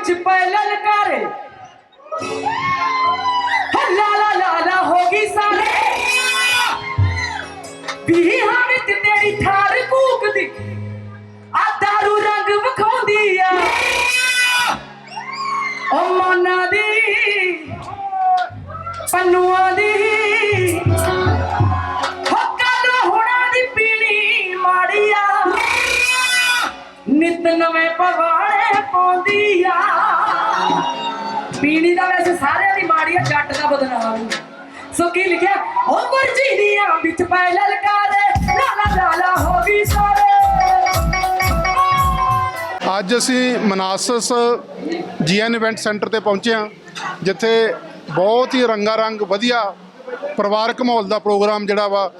ਵਿੱਚ ਪੈ ਲਲਕਾਰੇ ਹੋ ਲਾ ਲਾ ਲਾ ਲਾ ਹੋ ਗਈ ਸਾਰੇ। ਬੀਹਾਂ ਵਿੱਚ ਤੇਰੀ ਠਾਰ ਕੂਕਦੀ ਆ ਦਾਰੂ ਰੰਗ ਵਿਖਾਉਂਦੀ ਆ। ਓ ਮਨਾ ਦੀ, ਪੰਨੂਆਂ ਦੀ ਪੀਣੀ ਮਾੜੀ ਆ। ਨਿਤ ਨਵੇਂ ਪਵਾੜੇ ਜੱਟ ਦਾ ਬਦਨਾਮ ਸੋ ਕੀ ਲਿਖਿਆ? ਓ ਮਰਜ਼ੀ ਦੀਆਂ ਵਿੱਚ ਪੈ ਲਲਕਾਰੇ ਲਾ ਲਾ ਲਾ ਲਾ ਹੋ ਗਈ ਸਾਰੇ। ਅੱਜ ਅਸੀਂ ਮਨਾਸਸ ਜੀਐਨ ਇਵੈਂਟ ਸੈਂਟਰ ਤੇ ਪਹੁੰਚੇ ਹਾਂ ਜਿੱਥੇ ਬਹੁਤ ਹੀ ਰੰਗਾ ਰੰਗ ਵਧੀਆ ਪਰਿਵਾਰਕ ਮਾਹੌਲ ਦਾ ਪ੍ਰੋਗਰਾਮ ਜਿਹੜਾ ਵਾ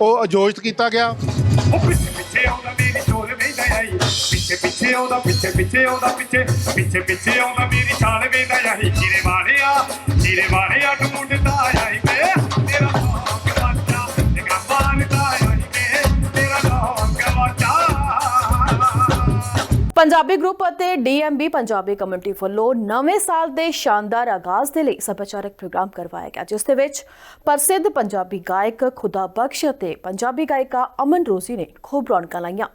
ਉਹ ਆਯੋਜਿਤ ਕੀਤਾ ਗਿਆ। ਉਹ ਪਿੱਛੇ ਪਿੱਛੇ ਆਉਂਦਾ ਮੇਰੀ ਆਈ। ਪਿੱਛੇ ਪਿੱਛੇ ਆਉਂਦਾ, ਪਿੱਛੇ ਪਿੱਛੇ ਆਉਂਦਾ, ਪਿੱਛੇ। ਪਿੱਛੇ ਪਿੱਛੇ ਆਉਂਦਾ ਮੇਰੀ ਛਾਲ ਵੇਂਦਾ ਆਈ ਜੀਰੇ ਵਾਲਿਆ ਜੀਰੇ ਵਾਲਿਆ ਨੂੰ ਮੁੰਡਦਾ ਆਈ ਵੇ। ਤੇਰਾ ਨਾਮ ਕਵਾਚਾ ਨਿਗਾ ਮਾਰਦਾ ਆਈ ਵੇ। ਤੇਰਾ ਨਾਮ ਕਵਾਚਾ ਪੰਜਾਬੀ ਗਰੁੱਪ ਅਤੇ ਡੀਐਮਬੀ ਪੰਜਾਬੀ ਕਮਿਊਨਿਟੀ ਵੱਲੋਂ ਨਵੇਂ ਸਾਲ ਦੇ ਸ਼ਾਨਦਾਰ ਆਗਾਜ਼ ਦੇ ਲਈ ਸੱਭਿਆਚਾਰਕ ਪ੍ਰੋਗਰਾਮ ਕਰਵਾਇਆ ਗਿਆ, ਜਿਸ ਦੇ ਵਿੱਚ ਪ੍ਰਸਿੱਧ ਪੰਜਾਬੀ ਗਾਇਕ ਖੁਦਾ ਬਖਸ਼ ਅਤੇ ਪੰਜਾਬੀ ਗਾਇਕਾ ਅਮਨ ਰੋਜ਼ੀ ਨੇ ਖੂਬ ਰੌਣਕਾਂ ਲਾਈਆਂ।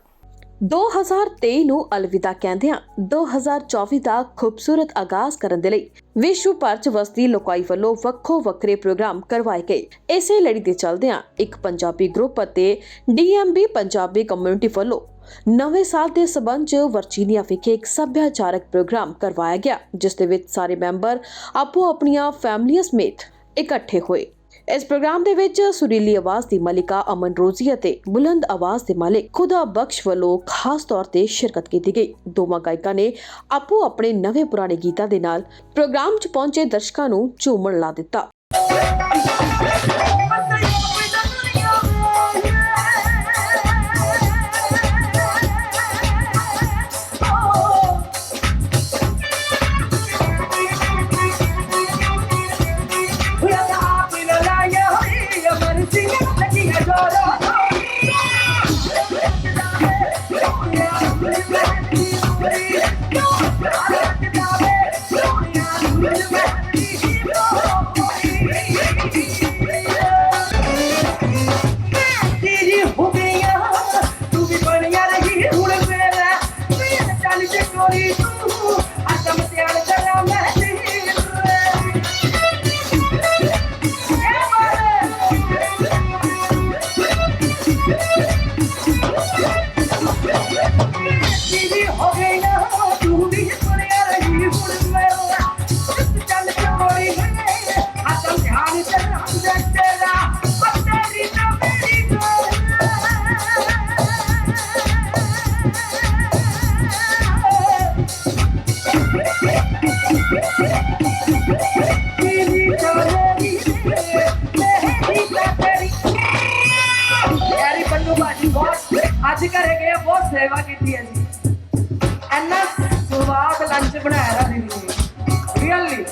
2023 ਨੂੰ ਅਲਵਿਦਾ ਕਹਿੰਦਿਆਂ 2024 ਦਾ ਖੂਬਸੂਰਤ ਆਗਾਜ਼ ਕਰਨ ਦੇ ਲਈ ਵਿਸ਼ਵ ਭਰ ਚ ਵਸਦੀ ਲੋਕਾਈ ਵੱਲੋਂ ਵੱਖੋ ਵੱਖਰੇ ਪ੍ਰੋਗਰਾਮ ਕਰਵਾਏ ਗਏ। ਇਸੇ ਲੜੀ ਦੇ ਚੱਲਦਿਆਂ ਇੱਕ ਪੰਜਾਬੀ ਗਰੁੱਪ ਅਤੇ ਡੀਐਮਬੀ ਪੰਜਾਬੀ ਕਮਿਊਨਿਟੀ ਵੱਲੋਂ ਨਵੇਂ ਸਾਲ ਦੇ ਸਬੰਧ ਚ ਵਰਜੀਨੀਆ ਵਿਖੇ ਇੱਕ ਸੱਭਿਆਚਾਰਕ ਪ੍ਰੋਗਰਾਮ ਕਰਵਾਇਆ ਗਿਆ, ਜਿਸ ਦੇ ਵਿੱਚ ਸਾਰੇ ਮੈਂਬਰ ਆਪੋ ਆਪਣੀਆਂ ਫੈਮਲੀਆਂ ਸਮੇਤ ਇਕੱਠੇ ਹੋਏ। ਇਸ ਪ੍ਰੋਗਰਾਮ ਦੇ ਵਿੱਚ ਸੁਰੀਲੀ ਆਵਾਜ਼ ਦੀ ਮਾਲਿਕਾ ਅਮਨ ਰੋਜ਼ੀ ਅਤੇ ਬੁਲੰਦ ਆਵਾਜ਼ ਦੇ ਮਾਲਿਕ ਖੁਦਾ ਬਖਸ਼ ਵੱਲੋਂ ਖਾਸ ਤੌਰ ਤੇ ਸ਼ਿਰਕਤ ਕੀਤੀ ਗਈ। ਦੋਵਾਂ ਗਾਇਕਾਂ ਨੇ ਆਪੋ ਆਪਣੇ ਨਵੇਂ ਪੁਰਾਣੇ ਗੀਤਾਂ ਦੇ ਨਾਲ ਪ੍ਰੋਗਰਾਮ 'ਚ ਪਹੁੰਚੇ ਦਰਸ਼ਕਾਂ ਨੂੰ ਝੂਮਣ ਲਾ ਦਿੱਤਾ। ਰੀਅਲੀ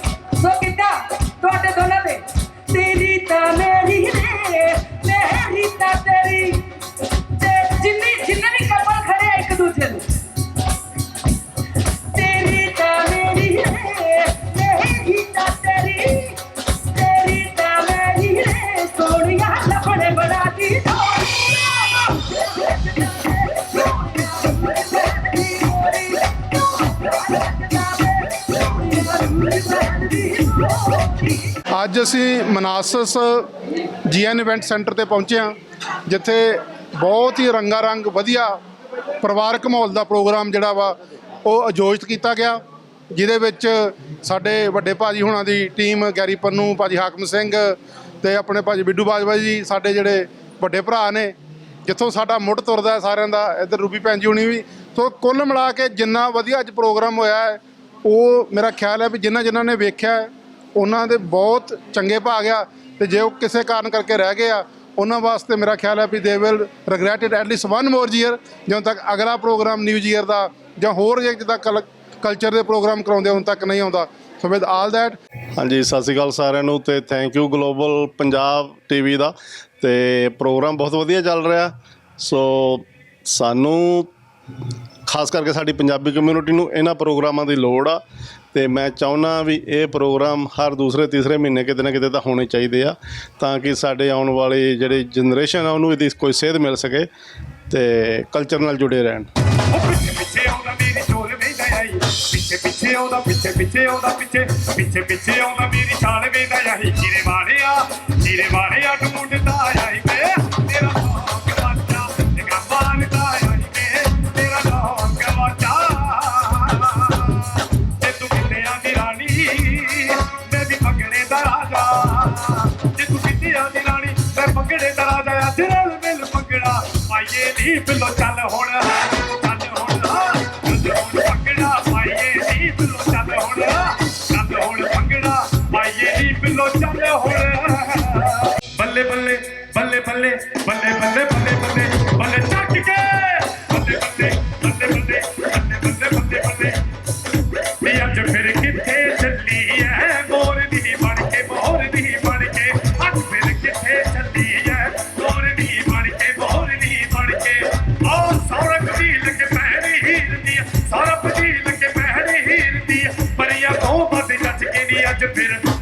ਸੋ ਕਿੱਦਾਂ ਤੁਹਾਡੇ ਦੋਨਾਂ ਅੱਜ ਅਸੀਂ ਮਨਾਸਸ ਜੀਐਨ ਇਵੈਂਟ ਸੈਂਟਰ ਤੇ ਪਹੁੰਚੇ ਹਾਂ, ਜਿੱਥੇ ਬਹੁਤ ਹੀ ਰੰਗਾ ਰੰਗ ਵਧੀਆ ਪਰਿਵਾਰਕ ਮਾਹੌਲ ਦਾ ਪ੍ਰੋਗਰਾਮ ਜਿਹੜਾ ਵਾ, ਉਹ ਆਯੋਜਿਤ ਕੀਤਾ ਗਿਆ, ਜਿਹਦੇ ਵਿੱਚ ਸਾਡੇ ਵੱਡੇ ਭਾਜੀ ਹੁਣਾਂ ਦੀ ਟੀਮ ਗੈਰੀ ਪੰਨੂ, ਭਾਜੀ ਹਾਕਮ ਸਿੰਘ ਤੇ ਆਪਣੇ ਭਾਜੀ ਬਿੱਡੂ ਬਾਜਵਾ ਜੀ, ਸਾਡੇ ਜਿਹੜੇ ਵੱਡੇ ਭਰਾ ਨੇ, ਜਿੱਥੋਂ ਸਾਡਾ ਮੁੱਢ ਤੁਰਦਾ ਸਾਰਿਆਂ ਦਾ, ਇੱਧਰ ਰੂਬੀ ਭੈਣ ਜੀ ਹੁਣੀ ਵੀ ਸੋ ਕੁੱਲ ਮਿਲਾ ਕੇ ਜਿੰਨਾ ਵਧੀਆ ਅੱਜ ਪ੍ਰੋਗਰਾਮ ਹੋਇਆ ਹੈ, ਉਹ ਮੇਰਾ ਖਿਆਲ ਹੈ ਵੀ ਜਿਨ੍ਹਾਂ ਜਿਨ੍ਹਾਂ ਨੇ ਵੇਖਿਆ ਉਹਨਾਂ ਦੇ ਬਹੁਤ ਚੰਗੇ ਭਾਗ ਆ ਤੇ ਜੇ ਉਹ ਕਿਸੇ ਕਾਰਨ ਕਰਕੇ ਰਹਿ ਗਏ ਆ, ਉਹਨਾਂ ਵਾਸਤੇ ਮੇਰਾ ਖਿਆਲ ਹੈ ਵੀ they will regret it at least one more year ਜਦੋਂ ਤੱਕ ਅਗਲਾ ਪ੍ਰੋਗਰਾਮ ਨਿਊ ਈਅਰ ਦਾ ਜਾਂ ਹੋਰ ਜੇ ਜਿੱਦਾਂ ਕਲਚਰ ਦੇ ਪ੍ਰੋਗਰਾਮ ਕਰਾਉਂਦੇ ਹੁਣ ਤੱਕ ਨਹੀਂ ਆਉਂਦਾ। ਸੋ ਵਿਦ ਆਲ ਦੈਟ ਹਾਂਜੀ, ਸਤਿ ਸ਼੍ਰੀ ਅਕਾਲ ਸਾਰਿਆਂ ਨੂੰ ਤੇ thank you global Punjab TV ਦਾ ਤੇ ਪ੍ਰੋਗਰਾਮ ਬਹੁਤ ਵਧੀਆ ਚੱਲ ਰਿਹਾ। ਸੋ ਸਾਨੂੰ ਖਾਸ ਕਰਕੇ ਸਾਡੀ ਪੰਜਾਬੀ ਕਮਿਊਨਿਟੀ ਨੂੰ ਇਹਨਾਂ ਪ੍ਰੋਗਰਾਮਾਂ ਦੀ ਲੋੜ ਆ ਤੇ ਮੈਂ ਚਾਹੁੰਦਾ ਵੀ ਇਹ ਪ੍ਰੋਗਰਾਮ ਹਰ ਦੂਸਰੇ, ਤੀਸਰੇ ਮਹੀਨੇ ਕਿਤੇ ਨਾ ਕਿਤੇ ਤਾਂ ਹੋਣੇ ਚਾਹੀਦੇ ਆ, ਤਾਂ ਕਿ ਸਾਡੇ ਆਉਣ ਵਾਲੀ ਜਿਹੜੀ ਜਨਰੇਸ਼ਨ ਆ ਉਹਨੂੰ ਇਹਦੀ ਕੋਈ ਸੇਧ ਮਿਲ ਸਕੇ ਤੇ ਕਲਚਰ ਨਾਲ ਜੁੜੇ ਰਹਿਣ। ਪਿੱਛੇ ਪਿੱਛੇ ਆਉਂਦਾ ਪਿੱਛੇ ਪਿੱਛੇ ਆਉਂਦਾ, ਪਿੱਛੇ ਪਿੱਛੇ ਪਿੱਛੇ ਆਉਂਦਾ ਮੇਰੀ ਛਾਲ ਵੇਂਦਾ ਆਈ। ਚੀਰੇ ਵਾਲਿਆ ਚੀਰੇ ਵਾਲਿਆ ਨੀ ਬਿੱਲੋ ਚੱਲ ਹੁਣ ਚੱਲ ਹੁਣ ਚੱਲ ਹੁਣ ਭੰਗੜਾ ਪਾਈਏ ਨੀ ਬਿੱਲੋ ਅੱਜ ਫਿਰ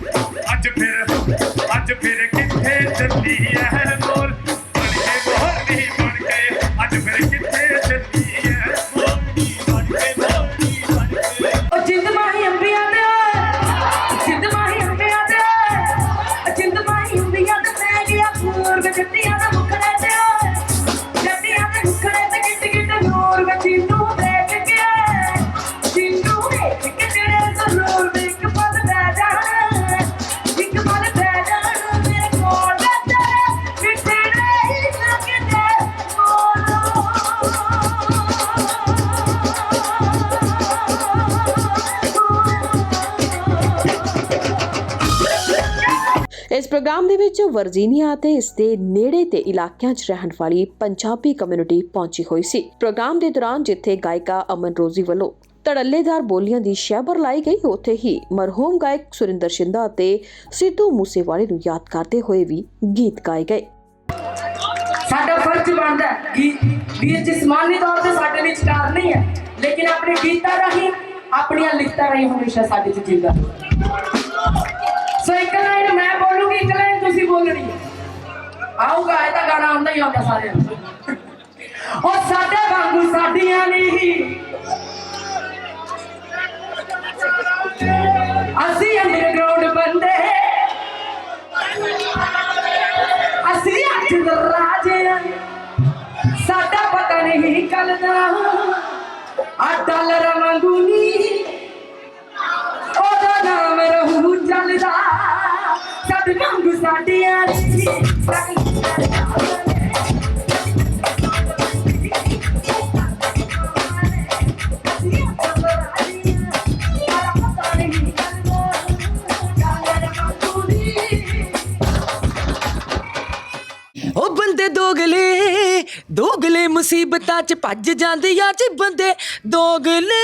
ਪ੍ਰੋਗਰਾਮ ਦੇ ਵਿੱਚ ਵਰਜੀਨੀਆ ਅਤੇ ਇਸ ਦੇ ਨੇੜੇ ਦੇ ਇਲਾਕਿਆਂ 'ਚ ਰਹਿਣ ਵਾਲੀ ਪੰਜਾਬੀ ਕਮਿਊਨਿਟੀ ਪਹੁੰਚੀ ਹੋਈ ਸੀ। ਪ੍ਰੋਗਰਾਮ ਦੇ ਦੌਰਾਨ ਜਿੱਥੇ ਗਾਇਕਾ ਅਮਨ ਰੋਜ਼ੀ ਵੱਲੋਂ ਧੜੱਲੇਦਾਰ ਬੋਲੀਆਂ ਦੀ ਸ਼ੈਬਰ ਲਾਈ ਗਈ, ਉੱਥੇ ਹੀ ਮਰਹੂਮ ਗਾਇਕ ਸੁਰਿੰਦਰ ਸ਼ਿੰਦਾ ਅਤੇ ਸਿੱਧੂ ਮੂਸੇਵਾਲੇ ਨੂੰ ਯਾਦ ਕਰਦੇ ਹੋਏ ਵੀ ਗੀਤ ਗਾਏ ਗਏ। ਸਾਡਾ ਫਰਜ਼ ਬਣਦਾ ਹੈ ਕਿ ਵੀ ਇਹ ਜਿਸਮਾਨੀ ਤੌਰ ਤੇ ਸਾਡੇ ਵਿੱਚ ਕਾਰ ਨਹੀਂ ਹੈ, ਲੇਕਿਨ ਆਪਣੇ ਗੀਤਾਂ ਰਾਹੀਂ, ਆਪਣੀਆਂ ਲਿਖਤਾਂ ਰਾਹੀਂ ਹਮੇਸ਼ਾ ਸਾਡੇ ਚ ਜਿੰਦਾ ਸੋ ਇੱਕ ਲਾਈਨ ਮੈਂ ਬੋਲੂਗੀ ਇੱਕ ਲਾਈਨ ਤੁਸੀਂ ਬੋਲਣੀ। ਹੈ। ਆਊਗਾ, ਇਹ ਤਾਂ ਗਾਣਾ ਆਉਂਦਾ ਹੀ ਆਉਂਦਾ ਸਾਰਿਆਂ ਨੂੰ। ਉਹ ਸਾਡੇ ਵਾਂਗੂ ਸਾਡੀਆਂ ਨਹੀਂ। ਅਸੀਂ ਅੰਡਰਗਰਾਉਂਡ ਬੰਦੇ ਅਸੀਂ ਅੱਠ ਦਰਾਜੇ ਸਾਡਾ ਪਤਾ ਨਹੀਂ ਕੱਲ ਦਾ। ਦੋਗਲੇ ਮੁਸੀਬਤਾਂ 'ਚ ਭੱਜ ਜਾਂਦੇ ਆ ਜੀ ਬੰਦੇ ਦੋਗਲੇ।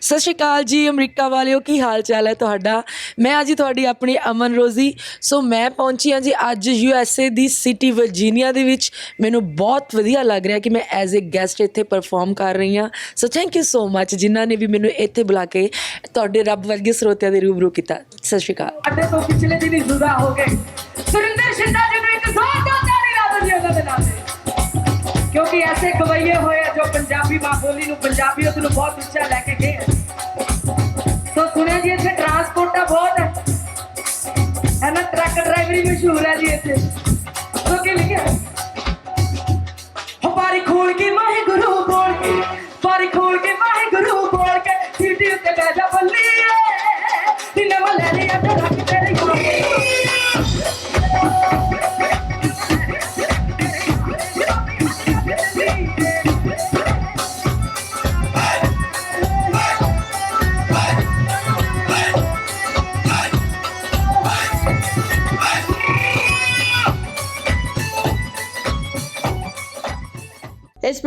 ਸਤਿ ਸ਼੍ਰੀ ਅਕਾਲ ਜੀ, ਅਮਰੀਕਾ ਵਾਲਿਓ, ਕੀ ਹਾਲ ਚਾਲ ਹੈ ਤੁਹਾਡਾ? ਮੈਂ ਅੱਜ ਤੁਹਾਡੀ ਆਪਣੀ ਅਮਨ ਰੋਜ਼ੀ। ਸੋ ਮੈਂ ਪਹੁੰਚੀ ਹਾਂ ਜੀ ਅੱਜ ਯੂ ਐਸ ਏ ਦੀ ਸਿਟੀ ਵਰਜੀਨੀਆ ਦੇ ਵਿੱਚ। ਮੈਨੂੰ ਬਹੁਤ ਵਧੀਆ ਲੱਗ ਰਿਹਾ ਕਿ ਮੈਂ ਐਜ਼ ਅ ਗੈਸਟ ਇੱਥੇ ਪਰਫਾਰਮ ਕਰ ਰਹੀ ਹਾਂ। ਸੋ ਥੈਂਕ ਯੂ ਸੋ ਮੱਚ ਜਿਨ੍ਹਾਂ ਨੇ ਵੀ ਮੈਨੂੰ ਇੱਥੇ ਬੁਲਾ ਕੇ ਤੁਹਾਡੇ ਰੱਬ ਵਰਗੇ ਸਰੋਤਿਆਂ ਦੇ ਰੂਬਰੂ ਕੀਤਾ। ਸਤਿ ਸ਼੍ਰੀ ਅਕਾਲ। ਅੱਡੇ ਤੋਂ ਪਿਛਲੇ ਦਿਨ ਜੁਦਾ ਹੋ ਗਏ। ਐਸੇ ਗਵਈਏ ਹੋਏ ਜੋ ਪੰਜਾਬੀ ਮਾਂ ਬੋਲੀ ਨੂੰ ਪੰਜਾਬੀਅਤ ਨੂੰ ਬਹੁਤ ਉੱਚਾ ਲੈ ਕੇ ਗਏ ਸੋ ਸੁਣਿਆ ਜੀ, ਇੱਥੇ ਟਰਾਂਸਪੋਰਟ ਟਰਾਂਸਪੋਰਟਾਂ ਬਹੁਤ ਹੈ। ਹੈ ਟਰੱਕ ਡਰਾਈਵਰੀ ਮਸ਼ਹੂਰ ਹੈ ਜੀ ਇੱਥੇ।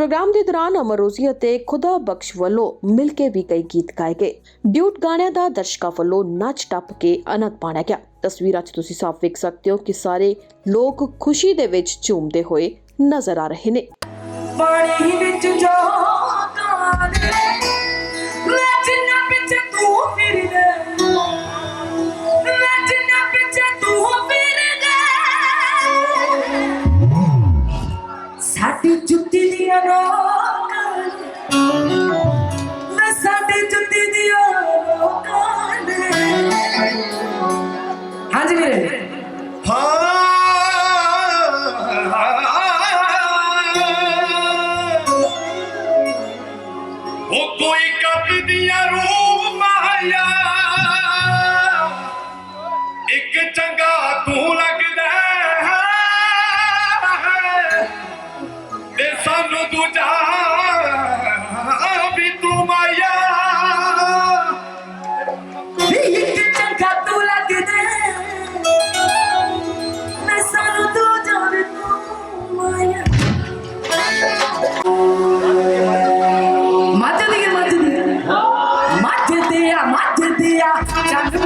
ਪ੍ਰੋਗਰਾਮ ਦੇ ਦੌਰਾਨ ਅਮਰ ਰੋਜ਼ੀ ਅਤੇ ਖੁਦਾ ਬਖਸ਼ ਵੱਲੋਂ ਮਿਲ ਕੇ ਵੀ ਕਈ ਗੀਤ ਗਾਏ ਗਏ। ਡਿਊਟ ਗਾਣਿਆਂ ਦਾ ਦਰਸ਼ਕਾਂ ਵੱਲੋਂ ਨੱਚ ਟੱਪ ਕੇ ਆਨੰਦ ਮਾਣਿਆ ਗਿਆ। ਤਸਵੀਰਾਂ 'ਚ ਤੁਸੀਂ ਸਾਫ਼ ਵੇਖ ਸਕਦੇ ਹੋ ਕਿ ਸਾਰੇ ਲੋਕ ਖੁਸ਼ੀ ਦੇ ਵਿੱਚ ਝੂਮਦੇ ਹੋਏ ਨਜ਼ਰ ਆ ਰਹੇ ਨੇ। ਪਾਣੀ ਵਿੱਚ ਜੋ ਸਾਡੀ ਜੁੱਤੀ ਦੀਆਂ ਰੋਕਾਂ ਮੈਂ ਸਾਡੀ ਜੁੱਤੀ ਦੀਆਂ ਰੋਕਾਂ ਨੇ ਹਾਂਜੀ ਵੀਰੇ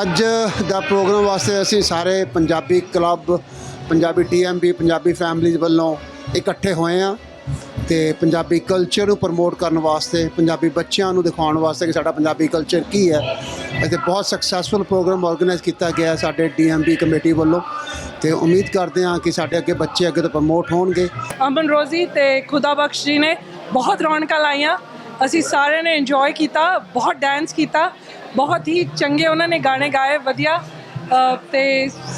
ਅੱਜ ਦਾ ਪ੍ਰੋਗਰਾਮ ਵਾਸਤੇ ਅਸੀਂ ਸਾਰੇ Punjabi club, Punjabi TMB Punjabi families ਵੱਲੋਂ ਇਕੱਠੇ ਹੋਏ ਆ ਤੇ ਪੰਜਾਬੀ ਕਲਚਰ ਨੂੰ ਪ੍ਰਮੋਟ ਕਰਨ ਵਾਸਤੇ, ਪੰਜਾਬੀ ਬੱਚਿਆਂ ਨੂੰ ਦਿਖਾਉਣ ਵਾਸਤੇ ਕਿ ਸਾਡਾ ਪੰਜਾਬੀ ਕਲਚਰ ਕੀ ਹੈ। ਅਤੇ ਬਹੁਤ ਸਕਸੈਸਫੁਲ ਪ੍ਰੋਗਰਾਮ ਆਰਗੇਨਾਈਜ਼ ਕੀਤਾ ਗਿਆ ਹੈ ਸਾਡੇ ਟੀਐਮਬੀ ਕਮੇਟੀ ਵੱਲੋਂ ਤੇ ਉਮੀਦ ਕਰਦੇ ਹਾਂ ਕਿ ਸਾਡੇ ਅੱਗੇ ਬੱਚੇ ਅੱਗੇ ਤੋਂ ਪ੍ਰਮੋਟ ਹੋਣਗੇ। ਅਮਨ ਰੋਜ਼ੀ ਤੇ ਖੁਦਾ ਬਖਸ਼ ਜੀ ਨੇ ਬਹੁਤ ਰੌਣਕਾਂ ਲਾਈਆਂ। ਅਸੀਂ ਸਾਰਿਆਂ ਨੇ ਇੰਜੋਏ ਕੀਤਾ, ਬਹੁਤ ਡਾਂਸ ਕੀਤਾ। ਬਹੁਤ ਹੀ ਚੰਗੇ ਉਹਨਾਂ ਨੇ ਗਾਣੇ ਗਾਏ ਵਧੀਆ ਅ, ਤੇ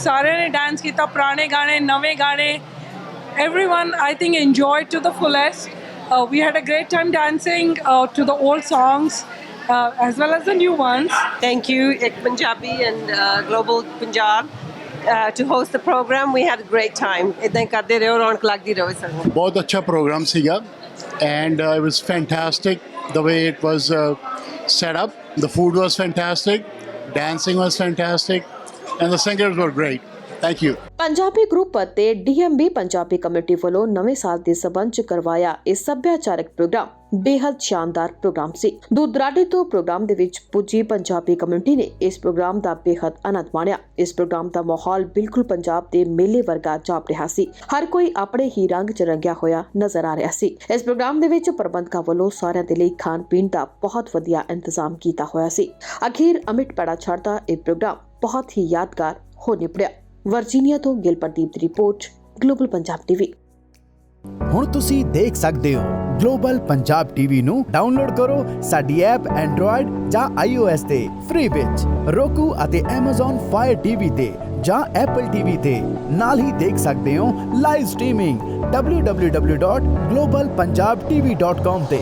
ਸਾਰਿਆਂ ਨੇ ਡਾਂਸ ਕੀਤਾ ਪੁਰਾਣੇ ਗਾਣੇ ਨਵੇਂ ਗਾਣੇ everyone i think enjoyed to the fullest uh, we had a great time dancing uh, to the old songs uh, as well as the new ones Thank you, Ik Punjabi and uh, Global Punjab, uh, to host the program. We had a great time. ਇਦਾਂ ਹੀ ਕਰਦੇ ਰਹੋ ਰੌਣਕ ਲੱਗਦੀ ਰਹੇ ਸਾਨੂੰ ਬਹੁਤ ਅੱਛਾ programme ਸੀਗਾ and it was fantastic the way it was set up the food was fantastic. Dancing was fantastic. And the singers were great thank you Punjabi group ਅਤੇ ਡੀਐਮਬੀ ਪੰਜਾਬੀ ਕਮੇਟੀ ਵੱਲੋਂ ਨਵੇਂ ਸਾਲ ਦੇ ਸਬੰਧ ਚ ਕਰਵਾਇਆ ਇਹ ਸੱਭਿਆਚਾਰਕ ਪ੍ਰੋਗਰਾਮ। ਬੇहद ਸ਼ਾਨਦਾਰ ਪ੍ਰੋਗਰਾਮ ਸੀ। ਦੂਰ ਤੋਂ ਪ੍ਰੋਗਰਾਮ ਦੇ ਵਿੱਚ ਪੁੱਜੀ ਪੰਜਾਬੀ ਕਮਿਊਨਿਟੀ ਨੇ ਇਸ ਪ੍ਰੋਗਰਾਮ ਦਾ ਬੇहद ਆਨੰਦ ਮਾਣਿਆ। ਇਸ ਪ੍ਰੋਗਰਾਮ ਦਾ ਮਾਹੌਲ ਬਿਲਕੁਲ ਪੰਜਾਬ ਦੇ ਮੇਲੇ ਵਰਗਾ ਜਾਪ ਰਿਹਾ ਸੀ। ਹਰ ਕੋਈ ਆਪਣੇ ਹੀ ਰੰਗ ਚ ਰੰਗਿਆ ਹੋਇਆ ਨਜ਼ਰ ਆ ਰਿਹਾ ਸੀ। ਇਸ ਪ੍ਰੋਗਰਾਮ ਦੇ ਵਿੱਚ ਪ੍ਰਬੰਧਕਾਂ ਵੱਲੋਂ ਸਾਰਿਆਂ ਦੇ ਲਈ ਖਾਣ ਪੀਣ ਦਾ ਬਹੁਤ ਵਧੀਆ ਇੰਤਜ਼ਾਮ ਕੀਤਾ ਹੋਇਆ ਸੀ। ਅਖੀਰ ਅਮਿਤ ਪੜਾ ਛੜਦਾ ਇਹ ਪ੍ਰੋਗਰਾਮ ਬਹੁਤ ਹੀ ਯਾਦਗਾਰ ਹੋ ਨਿਪੜਿਆ। ਵਰਜੀਨੀਆ ਤੋਂ ਗਿਲਪਰਦੀਪ ਦੀ ਰਿਪੋਰਟ ਗਲੋਬਲ ਪੰਜਾਬ ਟੀਵੀ ਹੁਣ ਤੁਸੀਂ ਦੇਖ ਸਕਦੇ ਹੋ ਗਲੋਬਲ ਪੰਜਾਬ ਟੀਵੀ ਨੂੰ ਡਾਊਨਲੋਡ ਕਰੋ ਸਾਡੀ ਐਪ ਐਂਡਰੋਇਡ ਜਾਂ iOS ਤੇ ਫ੍ਰੀ ਵਿੱਚ। Roku ਅਤੇ Amazon Fire TV ਤੇ ਜਾਂ Apple TV ਤੇ ਨਾਲ ਹੀ ਦੇਖ ਸਕਦੇ ਹੋ ਲਾਈਵ ਸਟ੍ਰੀਮਿੰਗ www.globalpunjabtv.com ਤੇ।